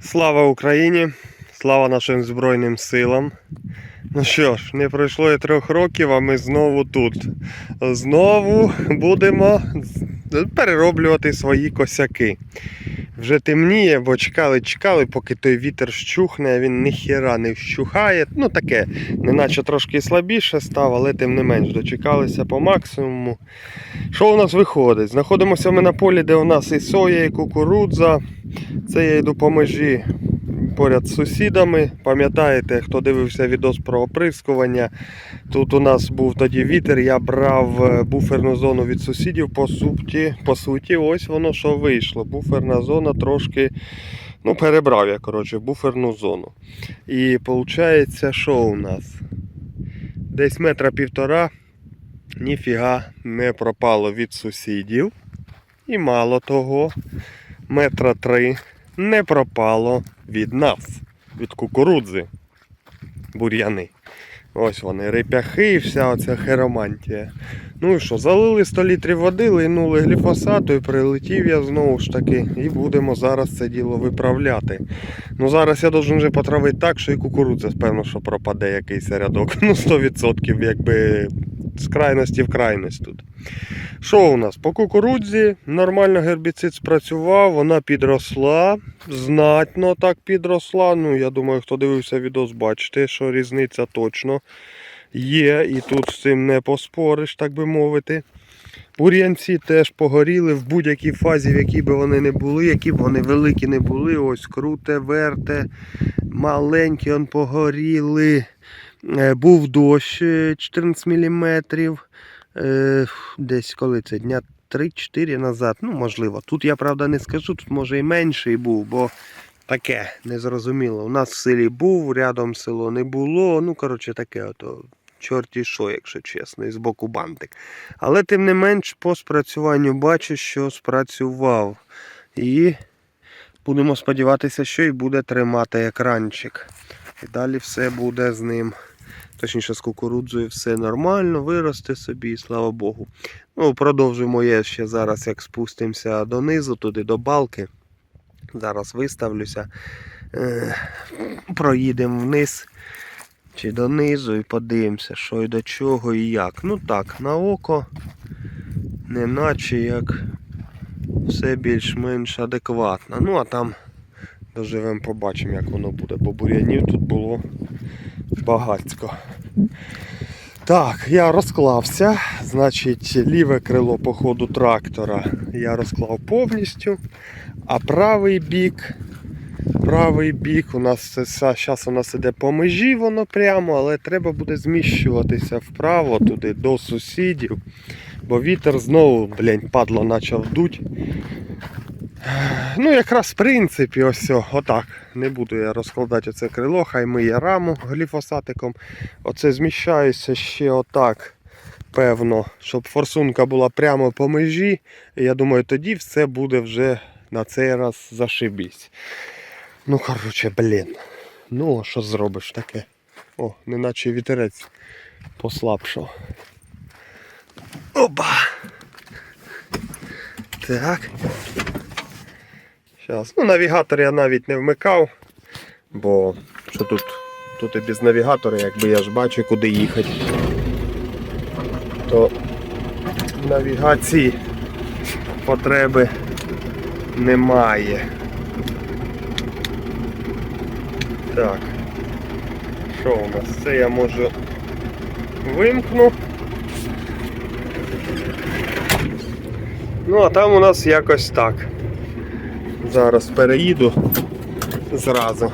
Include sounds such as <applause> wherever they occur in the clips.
Слава Україні! Слава нашим Збройним силам. Ну що ж, не пройшло і трьох років, а ми знову тут. Знову будемо перероблювати свої косяки. Вже темніє, бо чекали, чекали, поки той вітер щухне, він ніхіра не вщухає. Ну таке, неначе трошки слабіше став, але тим не менш дочекалися по максимуму. Що у нас виходить? Знаходимося ми на полі, де у нас і соя, і кукурудза. Це я йду по межі поряд з сусідами. Пам'ятаєте, хто дивився відос про оприскування? Тут у нас був тоді вітер, я брав е, буферну зону від сусідів. По суті, по суті, ось воно що вийшло. Буферна зона трошки. Ну, перебрав я, коротше, буферну зону. І виходить, що у нас? Десь метра півтора ніфіга не пропало від сусідів. І мало того, метра три не пропало від нас, від кукурудзи. Бур'яни. Ось вони, реп'яхи і вся оця херомантія. Ну і що, залили 100 літрів води, линули гліфосату і прилетів я знову ж таки. І будемо зараз це діло виправляти. Ну зараз я должен вже потравити так, що і кукурудза, певно, що пропаде якийсь рядок. <laughs> Ну 100% якби з крайності в крайність тут. Що у нас? По кукурудзі нормально гербіцид спрацював, вона підросла, знатно так підросла. Ну, я думаю, хто дивився відос, бачите, що різниця точно є. І тут з цим не поспориш, так би мовити. Бур'янці теж погоріли в будь-якій фазі, в якій би вони не були, які б вони великі не були. Ось круте, верте, маленькі он погоріли. Е, Був дощ е, 14 мм. Десь коли це дня 3-4 назад. Ну, можливо. Тут я правда не скажу, тут може і менший був, бо таке незрозуміло. У нас в селі був, рядом село не було. Ну, коротше, таке ото. Чорті що, якщо чесно, і з боку бантик. Але тим не менш, по спрацюванню бачу, що спрацював. І будемо сподіватися, що і буде тримати екранчик. І далі все буде з ним. Точніше, з кукурудзою все нормально, виросте собі, слава Богу. Ну, продовжуємо я ще зараз, як спустимося донизу, туди до балки. Зараз виставлюся. Е, проїдемо вниз чи донизу і подивимося, що і до чого і як. Ну так, на око, неначе як все більш-менш адекватно. Ну а там доживемо, побачимо, як воно буде, бо бур'янів тут було багатько. Так, я розклався. Значить, ліве крило по ходу трактора я розклав повністю. А правий бік, правий бік у нас зараз у нас іде по межі, воно прямо, але треба буде зміщуватися вправо туди до сусідів. Бо вітер знову, блін, падло почав дуть. Ну, якраз в принципі, ось отак. Не буду я розкладати оце крило, хай миє раму гліфосатиком. Оце зміщаюся ще отак. Певно, щоб форсунка була прямо по межі. Я думаю, тоді все буде вже на цей раз зашибісь. Ну, коротше, блін. Ну, що зробиш таке? О, неначе вітерець послабшав. Опа! Так. Зараз. Ну, навігатор я навіть не вмикав, бо що тут, тут і без навігатора, якби я ж бачу, куди їхати. То навігації потреби немає. Так. Що у нас? Це я можу вимкну. Ну, а там у нас якось так. Зараз переїду зразу.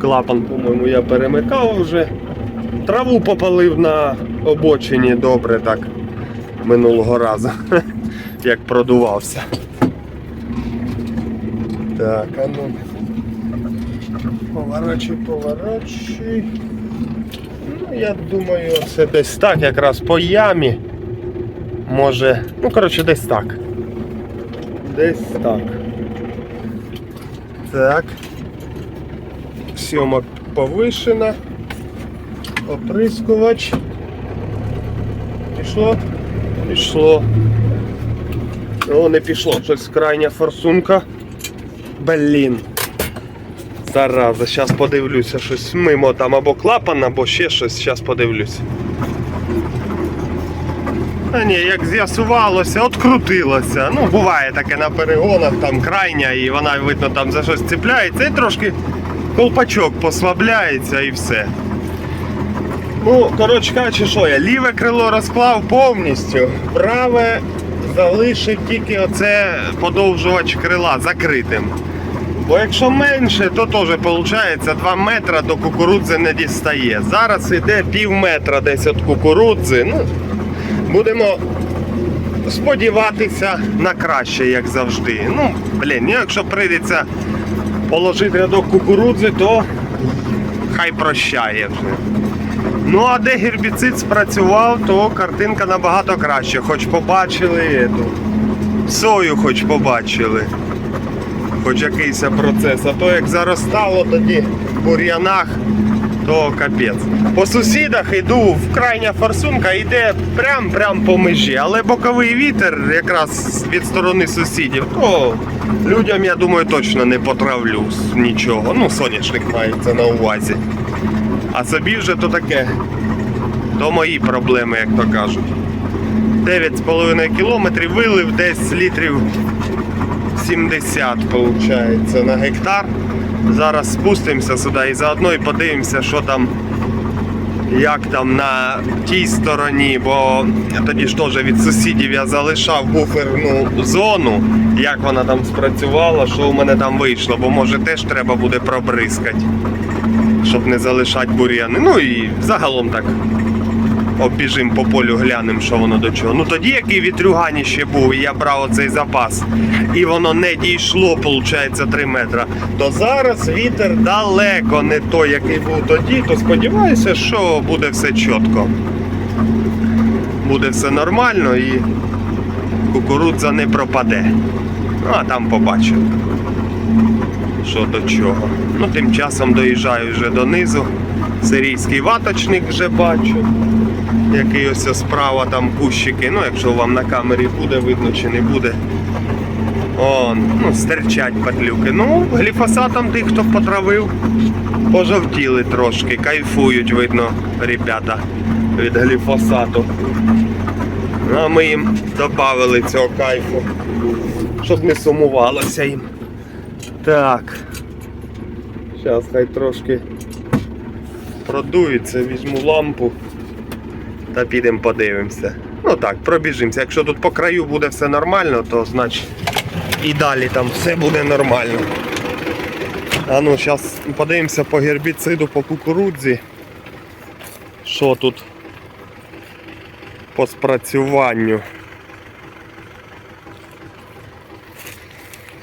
Клапан, по-моєму, я перемикав вже. Траву попалив на обочині добре так минулого разу, <laughs> як продувався. Так, а ну. Поворачуй, поворачуй. Ну, я думаю, це десь так, якраз по ямі. Може, ну коротше, десь так. Десь так. Так. Сьома повишена. Оприскувач. Пішло? Пішло. О, не пішло, щось крайня форсунка. Блін. Зараза, зараз подивлюся, щось мимо там або клапан, або ще щось, зараз подивлюся. Ні, як з'ясувалося, открутилося. Ну, буває таке на перегонах, там крайня, і вона, видно, там за щось цепляється, і трошки колпачок послабляється і все. Ну, коротше кажучи, що я ліве крило розклав повністю, праве залишив тільки оце подовжувач крила закритим. Бо якщо менше, то теж виходить 2 метри до кукурудзи не дістає. Зараз йде пів метра десь від кукурудзи. Ну, будемо сподіватися на краще, як завжди. Ну, блін, ну, якщо прийдеться положити рядок кукурудзи, то хай прощає вже. Ну а де гербіцид спрацював, то картинка набагато краще. Хоч побачили ету, сою хоч побачили. Хоч якийсь процес. А то як заростало тоді в бур'янах, то капець. По сусідах йду, в крайня форсунка йде прям-прям по межі, але боковий вітер якраз від сторони сусідів, то людям, я думаю, точно не потравлю нічого. Ну, соняшник мається на увазі. А собі вже то таке. То мої проблеми, як то кажуть. 9,5 кілометрів вилив десь літрів 70 виходить, на гектар. Зараз спустимося сюди і заодно і подивимося, що там, як там на тій стороні, бо тоді ж теж від сусідів я залишав буферну зону, як вона там спрацювала, що у мене там вийшло, бо може теж треба буде пробризкати щоб не залишати бур'яни. Ну і загалом так обіжим по полю, глянемо, що воно до чого. Ну тоді який вітрюгані ще був, і я брав оцей запас, і воно не дійшло, виходить, 3 метри. То зараз вітер далеко не той, який був тоді, то сподіваюся, що буде все чітко. Буде все нормально і кукурудза не пропаде. Ну, а там побачимо що до чого. Ну, тим часом доїжджаю вже донизу. Сирійський ваточник вже бачу. Який ось справа там кущики. Ну, якщо вам на камері буде видно чи не буде. Он, ну, стерчать падлюки. Ну, гліфосатом тих, хто потравив, пожовтіли трошки, кайфують, видно, ребята від гліфосату. Ну, а ми їм додали цього кайфу, щоб не сумувалося їм. Так. Зараз хай трошки продується, візьму лампу та підемо подивимося. Ну так, пробіжимося. Якщо тут по краю буде все нормально, то значить і далі там все буде нормально. А ну, зараз подивимося по гербіциду, по кукурудзі. Що тут по спрацюванню.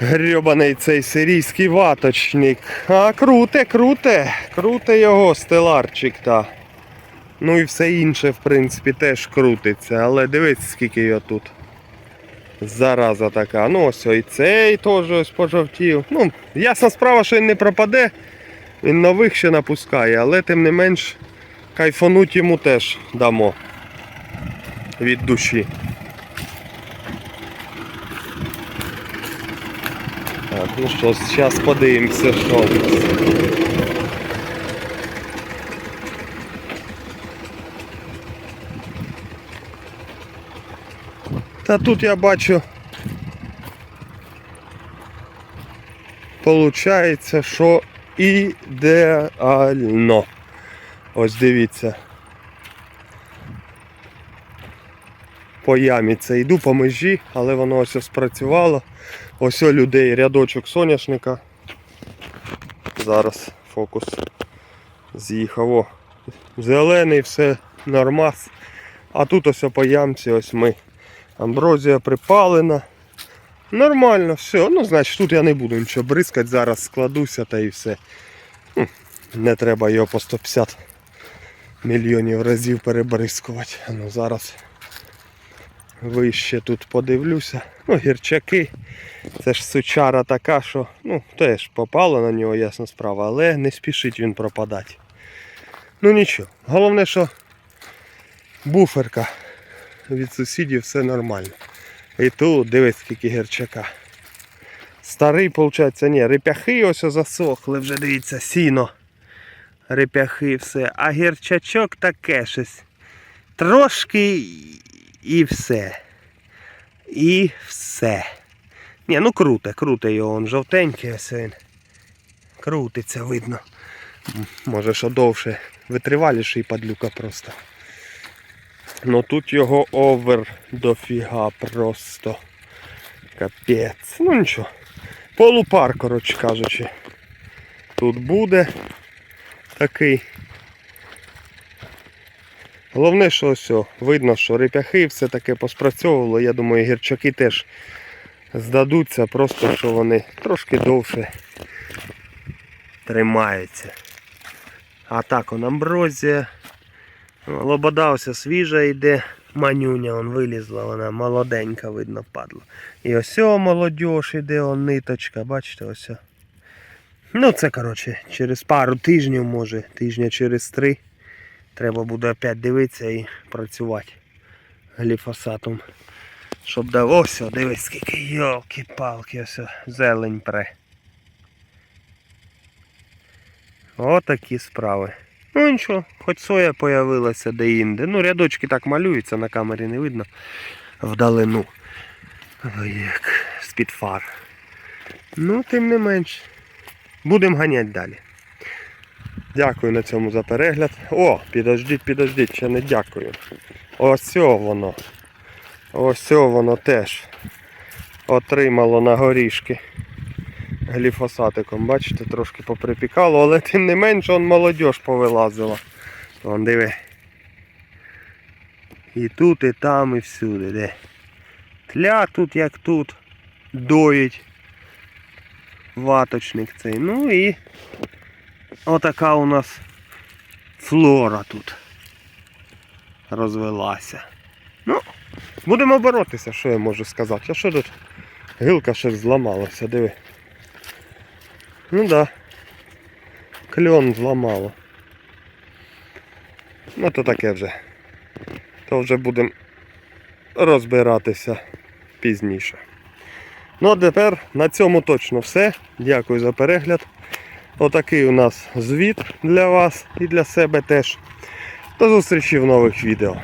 Грьобаний цей сирійський ваточник. А круте, круте, круте його стеларчик та. Ну і все інше, в принципі, теж крутиться. Але дивись, скільки його тут. Зараза така. Ну ось і цей теж ось пожовтів. Ну, ясна справа, що він не пропаде. Він нових ще напускає, але тим не менш кайфануть йому теж дамо від душі. Так, ну що, зараз подивимося, що. Та тут я бачу. Получається, що ідеально. Ось дивіться. По ямі це йду по межі, але воно ось спрацювало. Ось у людей рядочок соняшника. Зараз фокус з'їхав. Зелений, все нормас. А тут ось по ямці ось ми. Амброзія припалена. Нормально, все. Ну, значить, тут я не буду нічого бризкати, зараз складуся та і все. Не треба його по 150 мільйонів разів перебризкувати. Ну, зараз вище тут подивлюся. Ну, гірчаки. Це ж сучара така, що ну, теж попало на нього, ясна справа, але не спішить він пропадати. Ну нічого. Головне, що буферка від сусідів все нормально. І тут дивись, скільки гірчака. Старий, виходить, ні, репяхи ось засохли, вже дивіться, сіно. Репяхи все. А гірчачок таке щось. Трошки і- все. І все. Ні, ну круте, круте його, он жовтенький ось він. Крутиться, видно. Може, що довше. Витриваліший падлюка просто. Ну тут його овер дофіга просто. Капець. Ну нічого. Полупар, коротше кажучи. Тут буде такий. Головне, що ось видно, що репяхи все таке поспрацьовувало. Я думаю, гірчаки теж здадуться, просто що вони трошки довше тримаються. А так он амброзія. Лобода ось свіжа йде. Манюня он вилізла, вона молоденька, видно, впадла. І ось о, молодіж іде, он ниточка, бачите, ось. Ну, це, коротше, через пару тижнів, може, тижня через три. Треба буде опять дивитися і працювати гліфосатом. Щоб дав. Ось, о, дивись, скільки йолки-палки, ось зелень пре. Отакі справи. Ну нічого, хоч соя появилася де-інде. Ну, рядочки так малюються, на камері не видно вдалину. Як з-під фар. Ну, тим не менш. Будемо ганяти далі. Дякую на цьому за перегляд. О, підождіть, підождіть, ще не дякую. Ось воно. Ось воно теж отримало на горішки гліфосатиком. Бачите, трошки поприпікало, але тим не менше он молодіж повилазила. Вон диви. І тут, і там, і всюди. Де. Тля тут як тут. Доїть. Ваточник цей. Ну і отака у нас флора тут розвелася. Ну, будемо боротися, що я можу сказати. А що тут? Гілка ще зламалася, диви. Ну да. Кльон зламало. Ну то таке вже. То вже будемо розбиратися пізніше. Ну а тепер на цьому точно все. Дякую за перегляд. Отакий у нас звіт для вас і для себе теж. До зустрічі в нових відео.